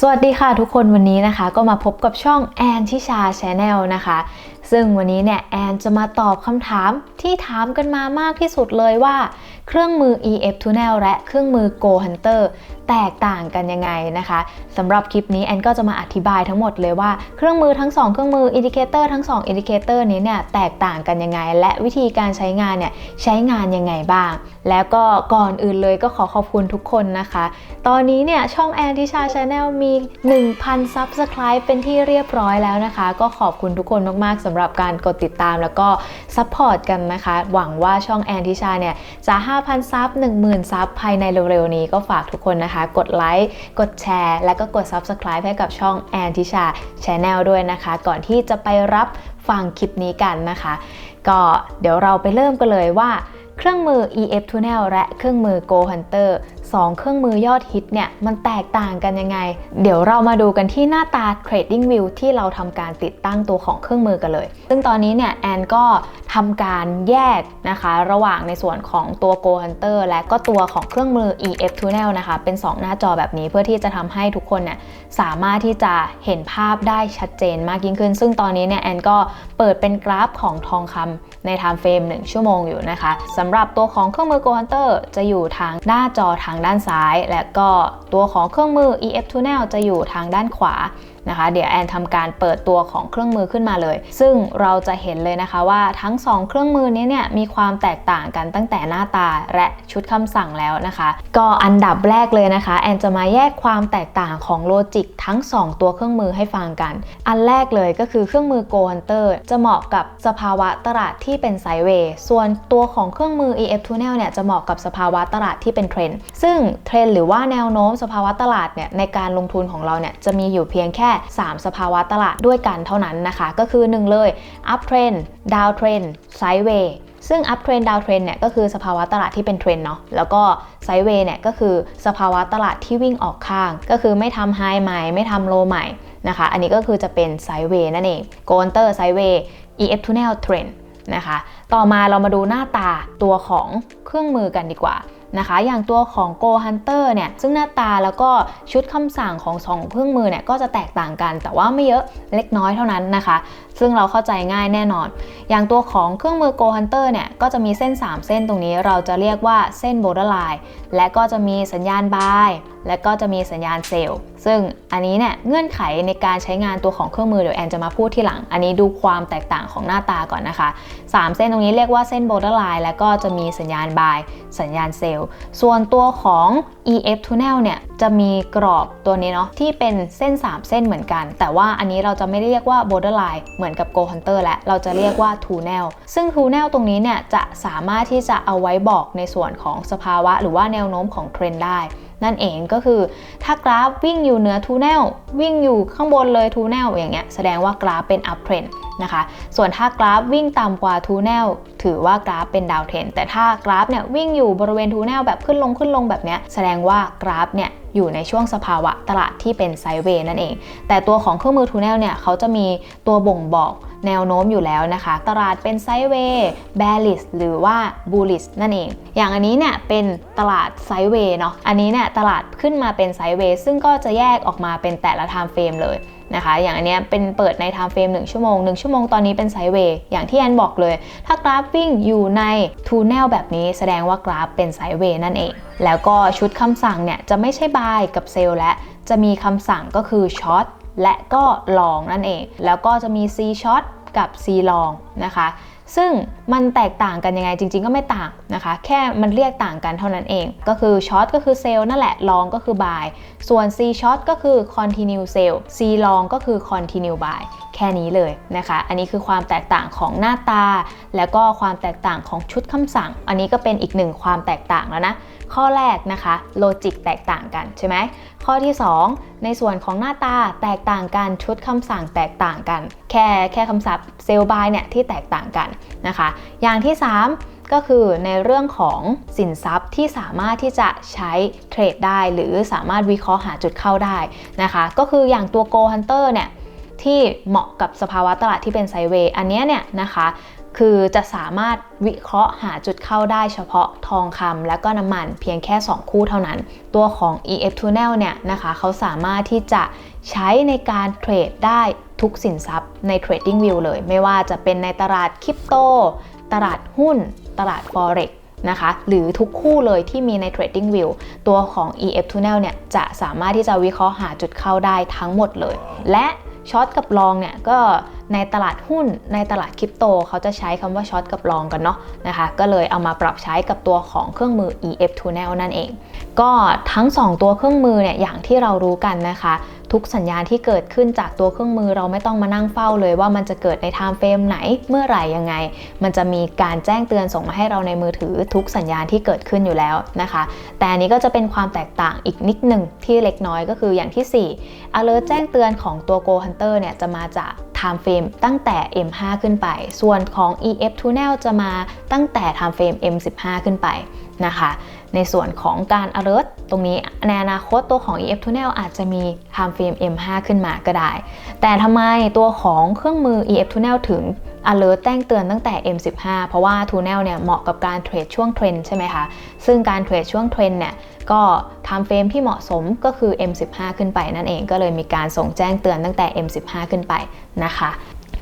สวัสดีค่ะทุกคนวันนี้นะคะ ก็มาพบกับช่องแอนทิชาชาแนลนะคะ ซึ่งวันนี้เนี่ยแอนจะมาตอบคำถามที่ถามกันมามากที่สุดเลยว่า เครื่องมือ EF Tunnel และเครื่องมือ Go Hunter แตกต่างกันยังไงนะคะสำหรับคลิปนี้แอนก็จะมาอธิบายทั้งหมดเลยว่าเครื่องมือทั้ง 2 เครื่องมืออินดิเคเตอร์ทั้ง 2 อินดิเคเตอร์นี้เนี่ยแตกต่างกันยังไง และวิธีการใช้งานเนี่ยใช้งานยังไงบ้าง แล้วก็ก่อนอื่นเลยก็ขอขอบคุณทุกคนนะคะ ตอนนี้เนี่ยช่องแอนทิชาชาแนลมี 1,000 Subscribe เป็นที่เรียบร้อยแล้วนะคะ ก็ขอบคุณทุกคนมากๆสำหรับการกดติดตามแล้วก็ซัพพอร์ตกันนะคะ หวังว่าช่องแอนทิชาเนี่ยจะ 5,000 ซับ 10,000 ซับ ภายในเร็วๆนี้ก็ฝากทุกคนนะคะ กดไลค์ กดแชร์ และก็กด Subscribe ให้กับช่องแอนทิชาชแนลด้วยนะคะ ก่อนที่จะไปรับฟังคลิปนี้กันนะคะ ก็เดี๋ยวเราไปเริ่มกันเลยว่าเครื่องมือ EF Tunnel และเครื่องมือ Go Hunter 2 เครื่องมือยอดฮิตเนี่ยมันแตกต่างกันยังไง เดี๋ยวเรามาดูกันที่หน้าตา Trading View ที่เราทำการติดตั้งตัวของเครื่องมือกันเลย ซึ่งตอนนี้เนี่ยแอนก็ทำการแยกนะคะ ระหว่างในส่วนของตัว Go Hunter และก็ตัวของเครื่องมือ EF Tunnel นะคะ เป็น 2 หน้าจอแบบนี้เพื่อที่จะทำให้ทุกคนเนี่ยสามารถที่จะเห็นภาพได้ชัดเจนมากยิ่งขึ้น ซึ่งตอนนี้เนี่ยแอนก็เปิดเป็นกราฟของทองคำใน time frame 1ชั่วโมงอยู่นะคะสำหรับตัวของเครื่องมือ Go Hunter จะอยู่ทางหน้าจอทางางด้านซ้าย และก็ตัวของเครื่องมือ EF Tunnel จะอยู่ทางด้านขวา นะคะ เดี๋ยวแอนทำการเปิดตัวของเครื่องมือขึ้นมาเลย ซึ่งเราจะเห็นเลยนะคะว่าทั้ง 2 เครื่องมือนี้เนี่ยมีความแตกต่างกันตั้งแต่หน้าตาและชุดคำสั่งแล้วนะคะ ก็อันดับแรกเลยนะคะ แอนจะมาแยกความแตกต่างของโลจิกทั้ง 2 ตัวเครื่องมือให้ฟังกัน อันแรกเลยก็คือเครื่องมือ Go Hunter จะเหมาะกับสภาวะตลาดที่เป็นไซเวย์ส่วนตัวของเครื่องมือ EF Tunnel เนี่ยจะเหมาะกับสภาวะตลาดที่เป็นเทรนด์ซึ่งเทรนด์หรือว่าแนวโน้มสภาวะตลาดเนี่ยในการลงทุนของเราเนี่ยจะมีอยู่เพียงแค่3 สภาวะตลาดด้วยกันเท่านั้นนะคะ ก็คือ 1 เลย up trend down trend sideways ซึ่ง up trend down trend เนี่ยก็คือสภาวะตลาดที่เป็นเทรนด์เนาะแล้วก็ sideways เนี่ยก็คือสภาวะตลาดที่วิ่งออกข้าง ก็คือไม่ทำ high ใหม่ ไม่ทำ low ใหม่นะคะ อันนี้ก็คือจะเป็น sideways นั่นเอง go under sideways EF tunnel trend นะคะ ต่อมาเรามาดูหน้าตาตัวของเครื่องมือกันดีกว่า นะคะ อย่างตัวของ Go Hunter เนี่ย ซึ่งหน้าตาแล้วก็ชุดคำสั่งของ2เครื่องมือเนี่ยก็จะแตกต่างกัน แต่ว่าไม่เยอะเล็กน้อยเท่านั้นนะคะ ซึ่งเราเข้าใจง่ายแน่นอน อย่างตัวของเครื่องมือ Go Hunter เนี่ย ก็จะมีเส้น 3 เส้นตรงนี้เราจะเรียกว่าเส้น borderline และก็จะมีสัญญาณ buy และก็จะมีสัญญาณเซลล์ซึ่งอันนี้เนี่ยเงื่อนไขในการใช้งานตัวของเครื่องมือเดี๋ยวแอนจะมาพูดที่หลัง อันนี้ดูความแตกต่างของหน้าตาก่อนนะคะ 3 เส้นตรงนี้เรียกว่าเส้น borderline และก็จะมีสัญญาณ buy สัญญาณเซลล์ส่วนตัวของ EF tunnel เนี่ยจะมีกรอบตัวนี้เนาะที่เป็นเส้น 3 เส้นเหมือนกัน แต่ว่าอันนี้เราจะไม่ได้เรียกว่า borderline เหมือนมือนกับ go hunter และเราจะเรียกว่า tunnel ซึ่ง tunnel ตรงนี้เนี่ยจะสามารถที่จะเอาไว้บอกในส่วนของสภาวะ หรือว่าแนวโน้มของเทรนได้ นั่นเองก็คือถ้ากราฟวิ่งอยู่เหนือทูเนลวิ่งอยู่ข้างบนเลยทูเนลอย่างเงี้ยแสดงว่ากราฟเป็นอัพเทรน นะคะ ส่วนถ้ากราฟวิ่งต่ำกว่าทูเนลถือว่ากราฟเป็นดาวเทรนแต่ถ้ากราฟเนี่ยวิ่งอยู่บริเวณทูเนลแบบขึ้นลงขึ้นลงแบบนี้แสดงว่ากราฟเนี่ยอยู่ในช่วงสภาวะตลาดที่เป็นไซเวย์นั่นเอง แต่ตัวของเครื่องมือทูเนลเนี่ยเขาจะมีตัวบ่งบอกแนวโน้มอยู่แล้วนะคะ ตลาดเป็นไซเวย์แบลิสหรือว่าบูลิสนั่นเอง อย่างอันนี้เนี่ยเป็นตลาดไซเวย์เนาะ อันนี้เนี่ยตลาดขึ้นมาเป็นไซเวย์ซึ่งก็จะแยกออกมาเป็นแต่ละไทม์เฟรมเลย นะคะ อย่างอันเนี้ยเป็นเปิดในไทม์เฟรม1ชั่วโมง 1 ชั่วโมงตอนนี้เป็นไซด์เวย์อย่างที่แอนบอกเลย ถ้ากราฟวิ่งอยู่ในทูเนลแบบนี้แสดงว่ากราฟเป็นไซด์เวย์นั่นเอง แล้วก็ชุดคำสั่งเนี่ยจะไม่ใช่บายกับเซลและจะมีคำสั่งก็คือช็อตและก็ลองนั่นเอง แล้วก็จะมี C ช็อตกับ C ลองนะคะ ซึ่งมันแตกต่างกันยังไงจริง ๆ ก็ไม่ต่างนะคะ แค่มันเรียกต่างกันเท่านั้นเอง ก็คือช็อตก็คือเซลล์นั่นแหละลองก็คือบาย ส่วน C ช็อตก็คือ continue sell C ลองก็คือ continue buy แค่นี้เลยนะคะ อันนี้คือความแตกต่างของหน้าตา แล้วก็ความแตกต่างของชุดคำสั่ง อันนี้ก็เป็นอีกหนึ่งความแตกต่างแล้วนะ ข้อแรกนะคะโลจิกแตกต่างกันใช่ไหมข้อที่ 2 ในส่วนของหน้าตาแตกต่างกันชุดคำสั่งแตกต่างกัน แค่แค่คำศัพท์เซลบายเนี่ยที่แตกต่างกันนะคะ อย่างที่ 3ก็คือในเรื่องของสินทรัพย์ที่สามารถที่จะใช้เทรดได้ หรือสามารถวิเคราะห์หาจุดเข้าได้นะคะ ก็คืออย่างตัว Go Hunter เนี่ยที่เหมาะกับสภาวะตลาดที่เป็นไซเวย์อันนี้เนี่ยนะคะ คือจะสามารถวิเคราะห์หาจุดเข้าได้เฉพาะทองคำและก็น้ำมันเพียงแค่ 2 คู่เท่านั้น ตัวของ EF Tunnel เนี่ยนะคะเขาสามารถที่จะใช้ในการเทรดได้ทุกสินทรัพย์ใน Trading View เลย ไม่ว่าจะเป็นในตลาดคริปโต ตลาดหุ้น ตลาด Forex นะคะหรือทุกคู่เลยที่มีใน Trading View ตัวของ EF Tunnel เนี่ยจะสามารถที่จะวิเคราะห์หาจุดเข้าได้ทั้งหมดเลย และช็อตกับลองเนี่ยก็ ในตลาดหุ้นในตลาดคริปโตเขาจะใช้คำว่าช็อตกับลองกันเนาะนะคะก็เลยเอามาปรับใช้กับตัวของเครื่องมือ EF Tunnel นั่นเอง ก็ทั้ง 2 ตัวเครื่องมือเนี่ยอย่างที่เรารู้กันนะคะทุกสัญญาณที่เกิดขึ้นจากตัวเครื่องมือเราไม่ต้องมานั่งเฝ้าเลยว่ามันจะเกิดในไทม์เฟรมไหนเมื่อไหร่ยังไง มันจะมีการแจ้งเตือนส่งมาให้เราในมือถือทุกสัญญาณที่เกิดขึ้นอยู่แล้วนะคะ แต่อันนี้ก็จะเป็นความแตกต่างอีกนิดหนึ่งที่เล็กน้อยก็คืออย่างที่ 4 alert แจ้งเตือนของตัว Go Hunter เนี่ยจะมาจาก time frame ตั้งแต่ M5 ขึ้นไป ส่วนของ EF Tunnel จะมาตั้งแต่ time frame M15 ขึ้นไปนะคะ ในส่วนของการ alert ตรงนี้ในอนาคตตัวของ EF Tunnel อาจจะมี time frame M5 ขึ้นมาก็ได้ แต่ทำไมตัวของเครื่องมือ EF Tunnel ถึง alert แจ้งเตือนตั้งแต่ M15 เพราะว่า Tunnel เนี่ยเหมาะกับการเทรดช่วงเทรนใช่ไหมคะ ซึ่งการเทรดช่วงเทรนเนี่ยก็ time frame ที่เหมาะสมก็คือ M15 ขึ้นไปนั่นเองก็เลยมีการส่งแจ้งเตือนตั้งแต่ M15 ขึ้นไปนะคะ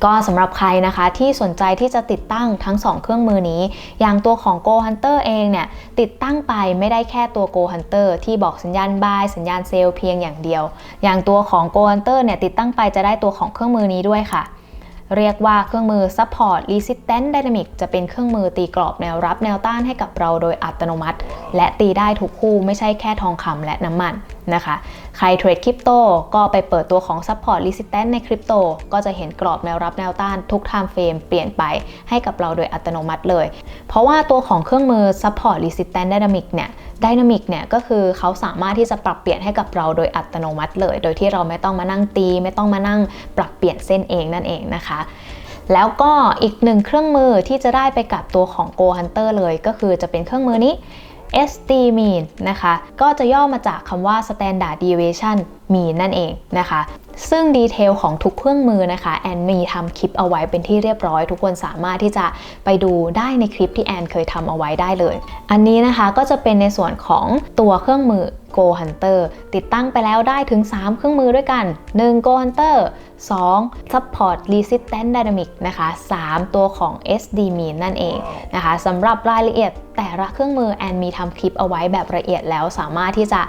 ก็สำหรับใครนะคะที่สนใจที่จะติดตั้งทั้ง 2 เครื่องมือนี้ อย่างตัวของ Go Hunter เองเนี่ยติดตั้งไปไม่ได้แค่ตัว Go Hunter ที่บอกสัญญาณ buy สัญญาณ sell เพียงอย่างเดียว อย่างตัวของ Go Hunter เนี่ยติดตั้งไปจะได้ตัวของเครื่องมือนี้ด้วยค่ะ เรียกว่าเครื่องมือ Support Resistance Dynamic จะเป็นเครื่องมือตีกรอบแนวรับแนวต้านให้กับเราโดยอัตโนมัติ และตีได้ทุกคู่ไม่ใช่แค่ทองคำและน้ำมัน นะคะ ใครเทรดคริปโตก็ไปเปิดตัวของ Support Resistance ในคริปโตก็จะเห็นกรอบแนวรับแนวต้านทุก Time Frame เปลี่ยนไปให้กับเราโดยอัตโนมัติเลย เพราะว่าตัวของเครื่องมือ Support Resistance Dynamic เนี่ยดินามิกเนี่ยก็คือเขาสามารถที่จะปรับเปลี่ยนให้กับเราโดยอัตโนมัติเลย โดยที่เราไม่ต้องมานั่งตี ไม่ต้องมานั่งปรับเปลี่ยนเส้นเองนั่นเองนะคะ แล้วก็อีกหนึ่งเครื่องมือที่จะได้ไปกับตัวของ Go Hunter เลย ก็คือจะเป็นเครื่องมือนี้ SD Mean นะคะ ก็จะย่อมาจากคำว่า Standard Deviation Mean นั่นเองนะคะ ซึ่งดีเทลของทุกเครื่องมือนะคะแอนมีทำคลิปเอาไว้เป็นที่เรียบร้อย ทุกคนสามารถที่จะไปดูได้ในคลิปที่แอนเคยทำเอาไว้ได้เลย อันนี้นะคะก็จะเป็นในส่วนของตัวเครื่องมือ Go Hunter ติดตั้งไปแล้วได้ถึง 3 เครื่องมือด้วยกัน 1 Go Hunter 2 Support Resistance Dynamic นะคะ 3 ตัวของ SD Mean นั่นเองนะคะสำหรับรายละเอียดแต่ละเครื่องมือแอนมีทำคลิปเอาไว้แบบละเอียดแล้วสามารถที่จะ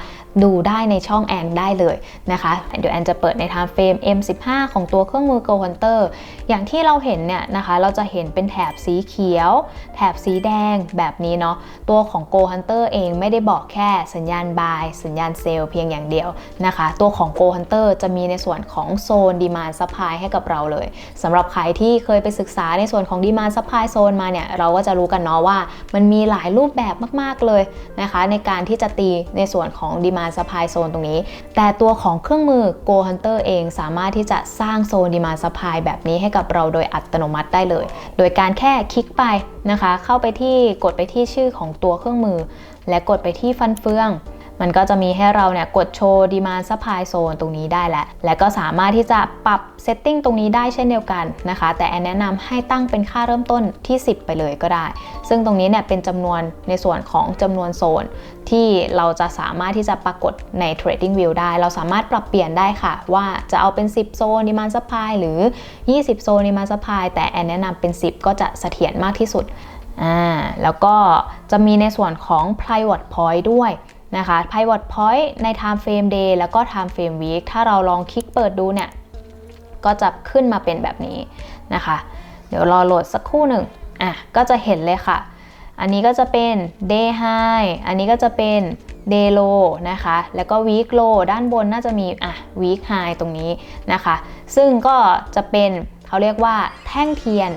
ดูได้ในช่องแอนได้เลยนะคะเดี๋ยวแอนจะเปิดใน time frame M15 ของตัวเครื่องมือ Go Hunter อย่างที่เราเห็นเนี่ยนะคะเราจะเห็นเป็นแถบสีเขียว แถบสีแดงแบบนี้เนาะตัวของ Go Hunter เองไม่ได้บอกแค่สัญญาณ buy สัญญาณ sell เพียงอย่างเดียวนะคะ ตัวของ Go Hunter จะมีในส่วนของโซน demand supply ให้กับเราเลยสำหรับใครที่เคยไปศึกษาในส่วนของ demand supply zone มาเนี่ยเราก็จะรู้กันเนาะว่ามันมีหลายรูปแบบมาก ๆ เลยนะคะ ในการที่จะตีในส่วนของ demand supply zone ตรงนี้ แต่ตัวของเครื่องมือ Go Hunter เองสามารถที่จะสร้างโซนดีมาซ์พายแบบนี้ให้กับเราโดยอัตโนมัติได้เลย โดยการแค่คลิกไปนะคะ เข้าไปที่กดไปที่ชื่อของตัวเครื่องมือ และกดไปที่ฟันเฟือง มันก็จะมีให้เราเนี่ยกดโชว์ demand supply zone ตรงนี้ได้แล้ว และก็สามารถที่จะปรับ setting ตรงนี้ได้เช่นเดียวกันนะคะ แต่แอนแนะนำให้ตั้งเป็นค่าเริ่มต้นที่ 10 ไปเลยก็ได้ ซึ่งตรงนี้เนี่ยเป็นจำนวนในส่วนของจำนวนโซน ที่เราจะสามารถที่จะปรากฏใน trading view ได้ เราสามารถปรับเปลี่ยนได้ค่ะ ว่าจะเอาเป็น 10 โซน demand supply หรือ 20 โซน demand supply แต่แอนแนะนำเป็น 10 ก็จะเสถียรมากที่สุดอ่าแล้วก็จะมีในส่วนของ pivot point ด้วย นะคะ pivot point ใน time frame day แล้วก็ time frame week ถ้าเราลองคลิกเปิดดูเนี่ย ก็จะขึ้นมาเป็นแบบนี้นะคะ เดี๋ยวรอโหลดสักครู่หนึ่งอะก็จะเห็นเลยค่ะ อันนี้ก็จะเป็น day high อันนี้ก็จะเป็น day low นะคะ แล้วก็ week low ด้านบนน่าจะมีอะ week high ตรงนี้นะคะ ซึ่งก็จะเป็นเขาเรียกว่าแท่งเทียน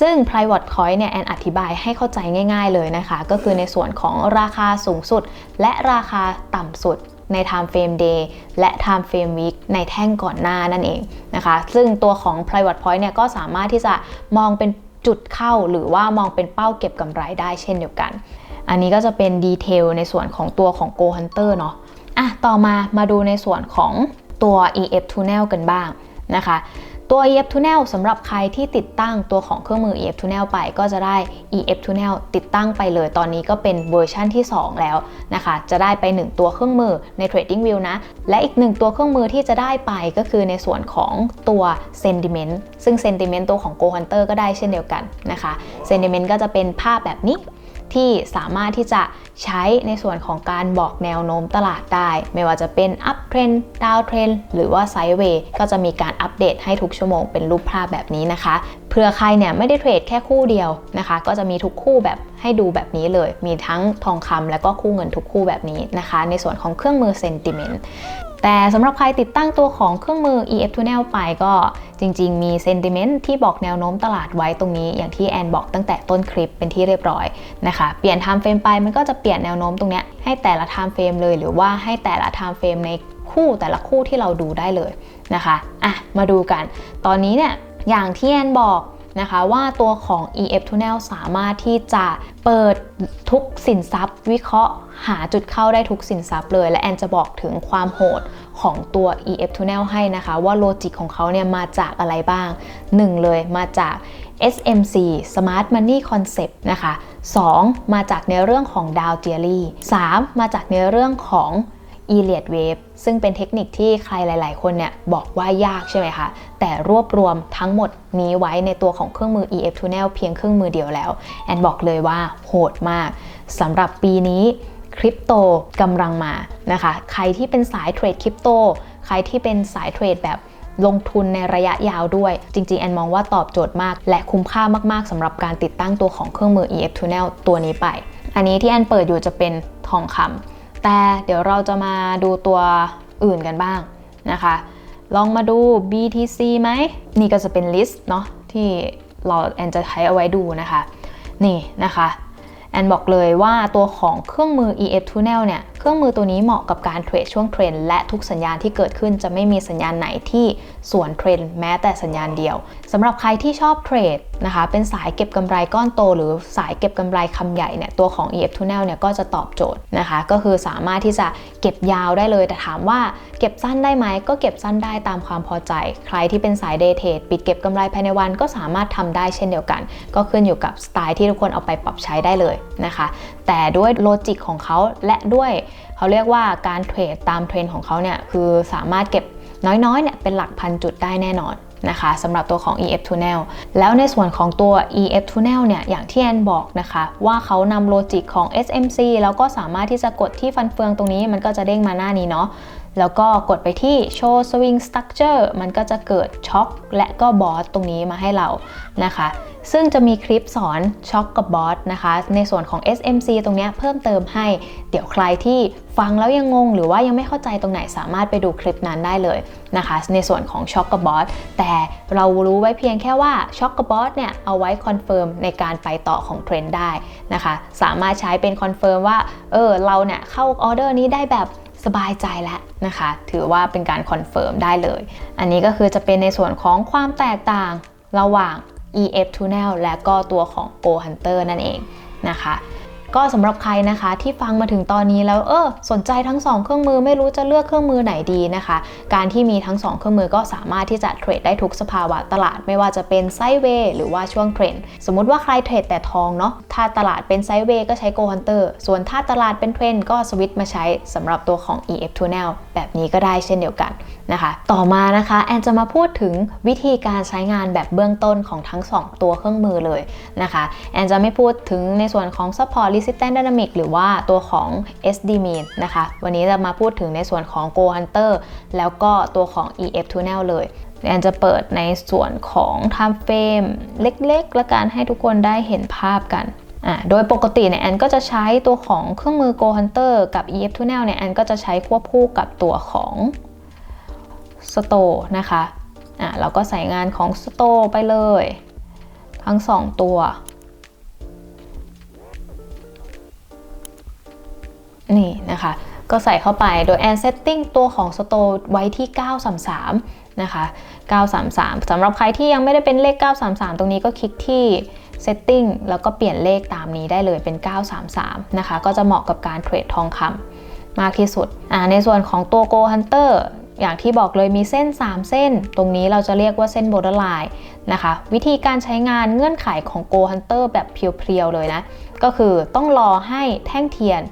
ซึ่ง private coin เนี่ยแอนอธิบายให้เข้าใจง่าย ๆเลยนะคะ ก็คือในส่วนของราคาสูงสุด และราคาต่ำสุดใน time frame day และ time frame week ในแท่งก่อนหน้านั่นเองนะคะ ซึ่งตัวของ private point เนี่ยก็สามารถที่จะมองเป็นจุดเข้าหรือว่ามองเป็นเป้าเก็บกำไรได้เช่นเดียวกัน อันนี้ก็จะเป็นดีเทลในส่วนของตัวของ Go Hunter เนาะอะต่อมามาดูในส่วนของตัว EF Tunnel กันบ้างนะคะ ตัว EF Tunnel สำหรับใครที่ติดตั้งตัวของเครื่องมือ EF Tunnel ไปก็จะได้ EF Tunnel ติดตั้งไปเลยตอนนี้ก็เป็นเวอร์ชันที่ 2 แล้วนะคะ จะได้ไป 1 ตัวเครื่องมือใน Trading View นะ และอีก 1 ตัวเครื่องมือที่จะได้ไปก็คือในส่วนของตัว Sentiment ซึ่ง Sentiment ตัวของ Go Hunter ก็ได้เช่นเดียวกันนะคะ Sentiment ก็จะเป็นภาพแบบนี้ ที่สามารถที่จะใช้ในส่วนของการบอกแนวโน้มตลาดได้ ไม่ว่าจะเป็น up trend down trend หรือว่า sideways ก็จะมีการอัปเดตให้ทุกชั่วโมงเป็นรูปภาพแบบนี้นะคะเผื่อใครเนี่ยไม่ได้เทรดแค่คู่เดียวนะคะ ก็จะมีทุกคู่แบบให้ดูแบบนี้เลย มีทั้งทองคำและก็คู่เงินทุกคู่แบบนี้นะคะ ในส่วนของเครื่องมือ sentiment แต่สำหรับใครติดตั้งตัวของเครื่องมือ EF Tunnel ไปก็จริง ๆ มี sentiment ที่บอกแนวโน้มตลาดไว้ตรงนี้ อย่างที่แอนบอกตั้งแต่ต้นคลิปเป็นที่เรียบร้อยนะคะ เปลี่ยน time frame ไปมันก็จะเปลี่ยนแนวโน้มตรงนี้ให้แต่ละ time frame เลย หรือว่าให้แต่ละ time frame ในคู่แต่ละคู่ที่เราดูได้เลยนะคะอะมาดูกัน ตอนนี้เนี่ยอย่างที่แอนบอก นะคะว่าตัวของ EF Tunnel สามารถที่จะเปิดทุกสินทรัพย์ วิเคราะห์หาจุดเข้าได้ทุกสินทรัพย์เลย และแอนจะบอกถึงความโหดของตัว EF Tunnel ให้นะคะ ว่าโลจิกของเขาเนี่ยมาจากอะไรบ้าง 1 เลยมาจาก SMC Smart Money Concept นะคะ 2 มาจากในเรื่องของ Dow Theory 3 มาจากในเรื่องของ e l i o t Wave ซึ่งเป็นเทคนิคที่ใครหลาย ๆ คนเนี่ยบอกว่ายากใช่ไหมคะ แต่รวบรวมทั้งหมดนี้ไว้ในตัวของเครื่องมือ EF Tunnel เพียงเครื่องมือเดียวแล้ว แอนบอกเลยว่าโหดมากสำหรับปีนี้คริปโตกำลังมานะคะ ใครที่เป็นสายเทรดคริปโต ใครที่เป็นสายเทรดแบบลงทุนในระยะยาวด้วย จริง ๆ แอนมองว่าตอบโจทย์มาก และคุ้มค่ามาก ๆสำหรับการติดตั้งตัวของเครื่องมือ EF Tunnel ตัวนี้ไป อันนี้ที่แอนเปิดอยู่จะเป็นทองคำ แต่เดี๋ยวเราจะมาดูตัวอื่นกันบ้างนะคะ ลองมาดู BTC ไหม นี่ก็จะเป็นลิสต์เนาะที่เราแอนจะใช้เอาไว้ดูนะคะ นี่นะคะแอนบอกเลยว่าตัวของเครื่องมือ EF Tunnel เนี่ย เครื่องมือตัวนี้เหมาะกับการเทรดช่วงเทรนและทุกสัญญาณที่เกิดขึ้นจะไม่มีสัญญาณไหนที่สวนเทรนแม้แต่สัญญาณเดียว สำหรับใครที่ชอบเทรดนะคะ เป็นสายเก็บกำไรก้อนโต หรือสายเก็บกำไรคำใหญ่เนี่ย ตัวของ EF Tunnel เนี่ยก็จะตอบโจทย์นะคะ ก็คือสามารถที่จะเก็บยาวได้เลย แต่ถามว่าเก็บสั้นได้ไหม ก็เก็บสั้นได้ตามความพอใจ ใครที่เป็นสายเดย์เทรดปิดเก็บกำไรภายในวันก็สามารถทำได้เช่นเดียวกัน ก็ขึ้นอยู่กับสไตล์ที่ทุกคนเอาไปปรับใช้ได้เลยนะคะ แต่ด้วยโลจิกของเขาและด้วยเขาเรียกว่าการเทรดตามเทรนด์ของเขาเนี่ย คือสามารถเก็บน้อยๆเนี่ยเป็นหลักพันจุดได้แน่นอน นะคะสำหรับตัวของ EF Tunnel แล้วในส่วนของตัว EF Tunnel เนี่ยอย่างที่แอนบอกนะคะ ว่าเขานำโลจิกของ SMC แล้วก็สามารถที่จะกดที่ฟันเฟืองตรงนี้มันก็จะเด้งมาหน้านี้เนาะ แล้วก็กดไปที่ Show Swing Structure มันก็จะเกิดช็อคและก็บอสตรงนี้มาให้เรานะคะ ซึ่งจะมีคลิปสอนช็อคกับบอสนะคะ ในส่วนของ SMC ตรงนี้เพิ่มเติมให้ เดี๋ยวใครที่ฟังแล้วยังงง หรือว่ายังไม่เข้าใจตรงไหนสามารถไปดูคลิปนั้นได้เลยนะคะ ในส่วนของช็อคกับบอสแต่เรารู้ไว้เพียงแค่ว่าช็อคกับบอสเนี่ยเอาไว้คอนเฟิร์มในการไปต่อของเทรนด์ได้นะคะ สามารถใช้เป็นคอนเฟิร์มว่าเออเราเนี่ยเข้าออเดอร์นี้ได้แบบ สบายใจแล้วนะคะ ถือว่าเป็นการคอนเฟิร์มได้เลย อันนี้ก็คือจะเป็นในส่วนของความแตกต่างระหว่าง EF Tunnel และก็ตัวของ Go Hunter นั่นเองนะคะ ก็สำหรับใครนะคะที่ฟังมาถึงตอนนี้แล้วเออสนใจทั้ง 2 เครื่องมือไม่รู้จะเลือกเครื่องมือไหนดีนะคะ การที่มีทั้ง 2 เครื่องมือก็สามารถที่จะเทรดได้ทุกสภาวะตลาด ไม่ว่าจะเป็นไซเวย์หรือว่าช่วงเทรนสมมติว่าใครเทรดแต่ทองเนาะถ้าตลาดเป็นไซเวย์ก็ใช้ Go Hunter ส่วนถ้าตลาดเป็นเทรนก็สวิตมาใช้สำหรับตัวของ EF Tunnel แบบนี้ก็ได้เช่นเดียวกันนะคะ ต่อมานะคะแอนจะมาพูดถึงวิธีการใช้งานแบบเบื้องต้นของทั้ง 2 ตัวเครื่องมือเลยนะคะแอนจะไม่พูดถึงในส่วนของ support resistance dynamic หรือว่าตัวของ SD mean นะคะ วันนี้จะมาพูดถึงในส่วนของ Go Hunter แล้วก็ตัวของ EF Tunnel เลยแอนจะเปิดในส่วนของ time frame เล็กๆ และการให้ทุกคนได้เห็นภาพกันโดยปกติเนี่ยแอนก็จะใช้ตัวของเครื่องมือ Go Hunter กับ EF Tunnel เนี่ยแอนก็จะใช้ควบคู่กับตัวของ Store นะคะอะเราก็ใส่งานของ Store ไปเลย ทั้ง 2 ตัว นะคะ ก็ใส่เข้าไปโดยแอนเซตติ้งตัวของ Store ไว้ที่ 933 นะคะ 933 สำหรับใครที่ยังไม่ได้เป็นเลข 933 ตรงนี้ก็คลิกที่ Setting แล้วก็เปลี่ยนเลขตามนี้ได้เลยเป็น 933 นะคะ ก็จะเหมาะกับการเทรดทองคำมากที่สุด ในส่วนของตัว Go Hunter อย่างที่บอกเลยมีเส้น 3 เส้น ตรงนี้เราจะเรียกว่าเส้น borderline นะคะ วิธีการใช้งานเงื่อนไขของ Go Hunter แบบเพียวๆเลยนะ ก็คือต้องรอให้แท่งเทียน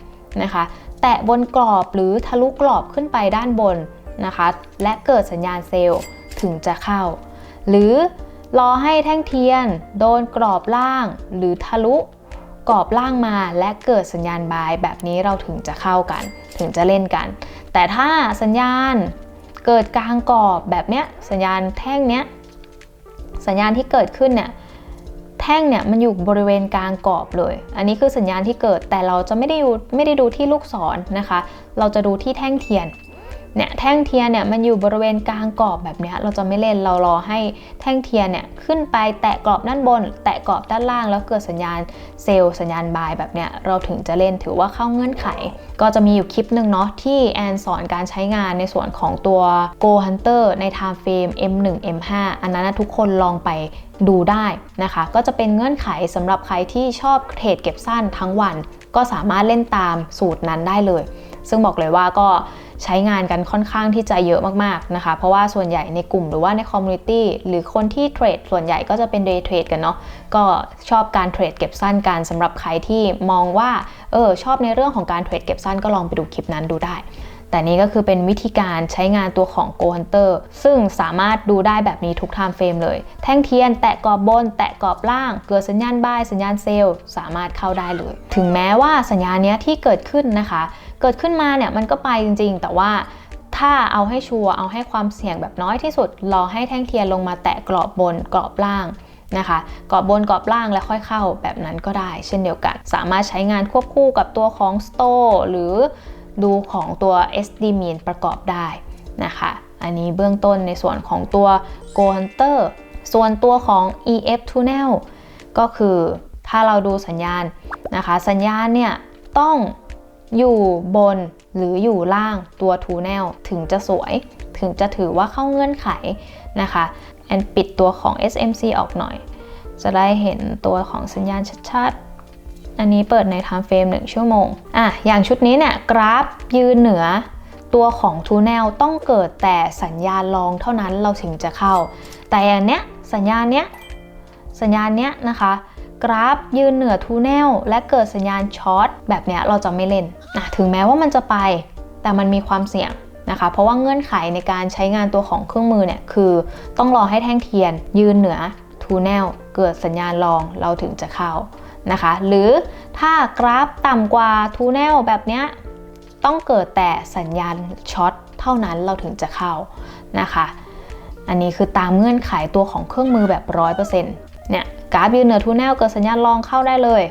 นะคะ แตะบนกรอบหรือทะลุกรอบขึ้นไปด้านบนนะคะ และเกิดสัญญาณเซลล์ถึงจะเข้า หรือรอให้แท่งเทียน โดนกรอบล่าง หรือทะลุกรอบล่างมาและเกิดสัญญาณบายแบบนี้เราถึงจะเข้ากัน ถึงจะเล่นกัน แต่ถ้าสัญญาณเกิดกลางกรอบแบบเนี้ยสัญญาณแท่งเนี้ยสัญญาณที่เกิดขึ้นเนี่ย แท่งเนี่ยมันอยู่บริเวณกลางกรอบเลย อันนี้คือสัญญาณที่เกิดแต่เราจะไม่ได้ดูไม่ได้ดูที่ลูกศรนนะคะ เราจะดูที่แท่งเทียน เนี่ยแท่งเทียนเนี่ยมันอยู่บริเวณกลางกรอบแบบนี้เราจะไม่เล่นเรารอให้แท่งเทียนเนี่ยขึ้นไปแตะกรอบด้านบน แตะกรอบด้านล่าง แล้วเกิดสัญญาณเซลล์สัญญาณบายแบบเนี้ยเราถึงจะเล่นถือว่าเข้าเงื่อนไข ก็จะมีอยู่คลิปหนึ่งเนาะที่แอนสอนการใช้งานในส่วนของตัว Go Hunter ใน Time Frame M1 M5 อันนั้นทุกคนลองไปดูได้นะคะ ก็จะเป็นเงื่อนไขสำหรับใครที่ชอบเทรดเก็บสั้นทั้งวัน ก็สามารถเล่นตามสูตรนั้นได้เลย ซึ่งบอกเลยว่าก็ ใช้งานกันค่อนข้างที่จะเยอะมากๆนะคะ เพราะว่าส่วนใหญ่ในกลุ่มหรือว่าในคอมมูนิตี้หรือคนที่เทรดส่วนใหญ่ก็จะเป็นเดย์เทรดกันเนาะก็ชอบการเทรดเก็บสั้นกันสำหรับใครที่มองว่าเออชอบในเรื่องของการเทรดเก็บสั้นก็ลองไปดูคลิปนั้นดูได้ แต่นี้ก็คือเป็นวิธีการใช้งานตัวของ Go Hunter ซึ่งสามารถดูได้แบบนี้ทุก time frame เลย แท่งเทียน แตะกรอบบน แตะกรอบล่าง เกิดสัญญาณบาย สัญญาณเซลล์ สามารถเข้าได้เลย ถึงแม้ว่าสัญญาณนี้ที่เกิดขึ้นนะคะ เกิดขึ้นมาเนี่ยมันก็ไปจริง ๆ แต่ว่าถ้าเอาให้ชัวร์เอาให้ความเสี่ยงแบบน้อยที่สุด รอให้แท่งเทียนลงมาแตะกรอบบนกรอบล่างนะคะกรอบบนกรอบล่างแล้วค่อยเข้าแบบนั้นก็ได้ เช่นเดียวกัน สามารถใช้งานควบคู่กับตัวของ Store หรือ ดูของตัว SD Mean ประกอบได้นะคะ อันนี้เบื้องต้นในส่วนของตัว Go Hunter ส่วนตัวของ EF Tunnel ก็คือถ้าเราดูสัญญาณนะคะ สัญญาณเนี่ยต้องอยู่บนหรืออยู่ล่างตัวทูแนลถึงจะสวย ถึงจะถือว่าเข้าเงื่อนไขนะคะแอนปิดตัวของ SMC ออกหน่อย จะได้เห็นตัวของสัญญาณชัดๆ อันนี้เปิดใน time frame 1 ชั่วโมง อะ อย่างชุดนี้เนี่ยกราฟยืนเหนือตัวของทูแนลต้องเกิดแต่สัญญาณรองเท่านั้นเราถึงจะเข้า แต่อย่างเนี้ยสัญญาณเนี้ยสัญญาณเนี้ยนะคะ กราฟยืนเหนือทูแนลและเกิดสัญญาณช็อตแบบเนี้ยเราจะไม่เล่นนะถึงแม้ว่ามันจะไป แต่มันมีความเสี่ยงนะคะ เพราะว่าเงื่อนไขในการใช้งานตัวของเครื่องมือเนี่ยคือต้องรอให้แท่งเทียนยืนเหนือทูแนลเกิดสัญญาณรองเราถึงจะเข้า นะคะ หรือถ้ากราฟต่ำกว่าทูแนลแบบนี้ต้องเกิดแต่สัญญาณช็อตเท่านั้นเราถึงจะเข้านะคะ อันนี้คือตามเงื่อนไขตัวของเครื่องมือแบบ 100%เนี่ยกราฟยืนเหนือทูแนลเกิดสัญญาณรองเข้าได้เลย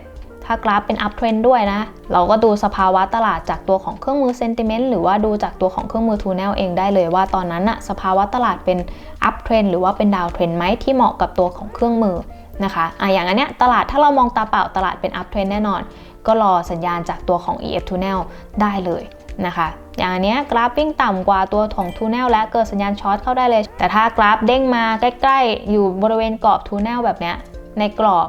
ถ้ากราฟเป็นอัพเทรนด้วยนะ เราก็ดูสภาวะตลาดจากตัวของเครื่องมือเซนติเมนต์หรือว่าดูจากตัวของเครื่องมือทูแนลเองได้เลยว่าตอนนั้นอะสภาวะตลาดเป็นอัพเทรนหรือว่าเป็นดาวเทรนไหมที่เหมาะกับตัวของเครื่องมือ นะคะอะอย่างอันเนี้ยตลาดถ้าเรามองตาเปล่าตลาดเป็นอัพเทรนแน่นอน ก็รอสัญญาณจากตัวของ EF Tunnel ได้เลยนะคะ อย่างอันเนี้ยกราฟวิ่งต่ำกว่าตัวของทูแนลและเกิดสัญญาณช็อตเข้าได้เลย แต่ถ้ากราฟเด้งมาใกล้ๆ อยู่บริเวณกรอบทูแนลแบบเนี้ยในกรอบ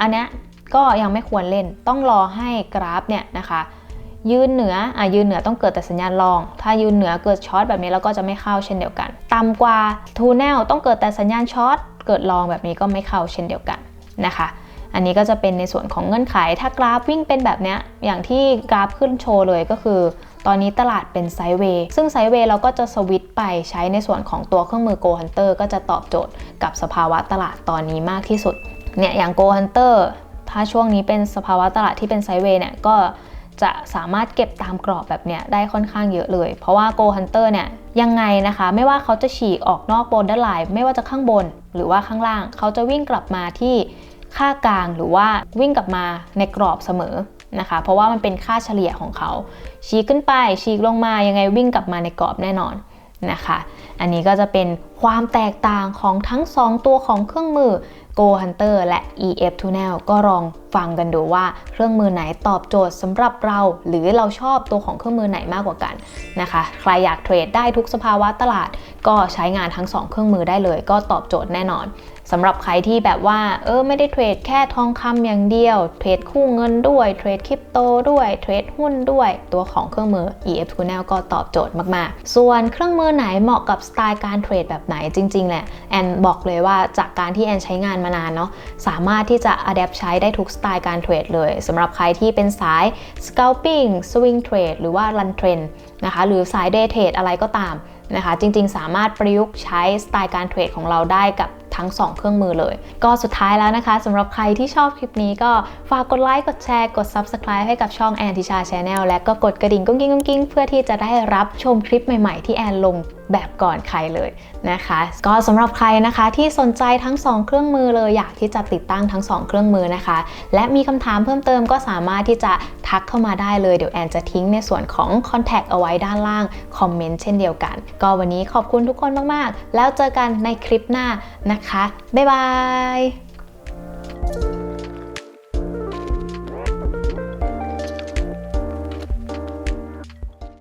อันเนี้ยก็ยังไม่ควรเล่นต้องรอให้กราฟเนี่ยนะคะยืนเหนืออะยืนเหนือต้องเกิดแต่สัญญาณรอง ถ้ายืนเหนือเกิดช็อตแบบนี้เราก็จะไม่เข้าเช่นเดียวกัน ต่ำกว่าทูแนลต้องเกิดแต่สัญญาณช็อต เกิดรองแบบนี้ก็ไม่เข้าเช่นเดียวกันนะคะ อันนี้ก็จะเป็นในส่วนของเงื่อนไข ถ้ากราฟวิ่งเป็นแบบนี้อย่างที่กราฟขึ้นโชว์เลยก็คือ ตอนนี้ตลาดเป็นไซด์เวย์ซึ่งไซด์เวย์เราก็จะสวิตไปใช้ในส่วนของตัวเครื่องมือ Go Hunter ก็จะตอบโจทย์กับสภาวะตลาดตอนนี้มากที่สุดเนี่ยอย่าง Go Hunter ถ้าช่วงนี้เป็นสภาวะตลาดที่เป็นไซด์เวย์เนี่ยก็ จะสามารถเก็บตามกรอบแบบเนี้ยได้ค่อนข้างเยอะเลย เพราะว่า Go Hunter เนี่ยยังไงนะคะ ไม่ว่าเขาจะฉีกออกนอกบนด้านไลน์ไม่ว่าจะข้างบนหรือว่าข้างล่าง เขาจะวิ่งกลับมาที่ค่ากลางหรือว่าวิ่งกลับมาในกรอบเสมอนะคะ เพราะว่ามันเป็นค่าเฉลี่ยของเขาชี้ขึ้นไปชี้ลงมายังไงวิ่งกลับมาในกรอบแน่นอนนะคะ อันนี้ก็จะเป็นความแตกต่างของทั้ง 2 ตัวของเครื่องมือ Go Hunter และ EF Tunnel ก็ลองฟังกันดูว่าเครื่องมือไหนตอบโจทย์สำหรับเรา หรือเราชอบตัวของเครื่องมือไหนมากกว่ากันนะคะ ใครอยากเทรดได้ทุกสภาวะตลาด ก็ใช้งานทั้ง 2 เครื่องมือได้เลย ก็ตอบโจทย์แน่นอน สำหรับใครที่แบบว่า เออไม่ได้เทรดแค่ทองคำอย่างเดียว เทรดคู่เงินด้วย เทรดคริปโตด้วย เทรดหุ้นด้วย ตัวของเครื่องมือ EF Tunnel ก็ตอบโจทย์มาก ๆ ส่วนเครื่องมือไหนเหมาะกับสไตล์การเทรดแบบไหนจริง ๆ แหละ แอนบอกเลยว่าจากการที่แอนใช้งานมานานเนาะ สามารถที่จะอัดแอปใช้ได้ทุกสไตล์การเทรดเลยสำหรับใครที่เป็นสาย scalping swing trade หรือว่า run trend นะคะหรือสาย day trade อะไรก็ตามนะคะจริงๆ สามารถประยุกต์ใช้สไตล์การเทรดของเราได้กับ ทั้ง 2 เครื่องมือเลย ก็สุดท้ายแล้วนะคะสำหรับใครที่ชอบคลิปนี้ก็ฝากกดไลค์กดแชร์กด Subscribe ให้กับช่องแอนทิชา Channel และก็กดกระดิ่งกุ้งกิ้งกุ้งกิ้งเพื่อที่จะได้รับชมคลิปใหม่ๆ ที่แอนลงแบบก่อนใครเลยนะคะ ก็สำหรับใครนะคะที่สนใจทั้ง 2 เครื่องมือเลยอยากที่จะติดตั้งทั้ง 2 เครื่องมือนะคะ และมีคำถามเพิ่มเติมก็สามารถที่จะทักเข้ามาได้เลยเดี๋ยวแอนจะทิ้งในส่วนของ Contact เอาไว้ด้านล่างคอมเมนต์เช่นเดียวกัน ก็วันนี้ขอบคุณทุกคนมากๆ แล้วเจอกันในคลิปหน้านะคะ บ๊ายบาย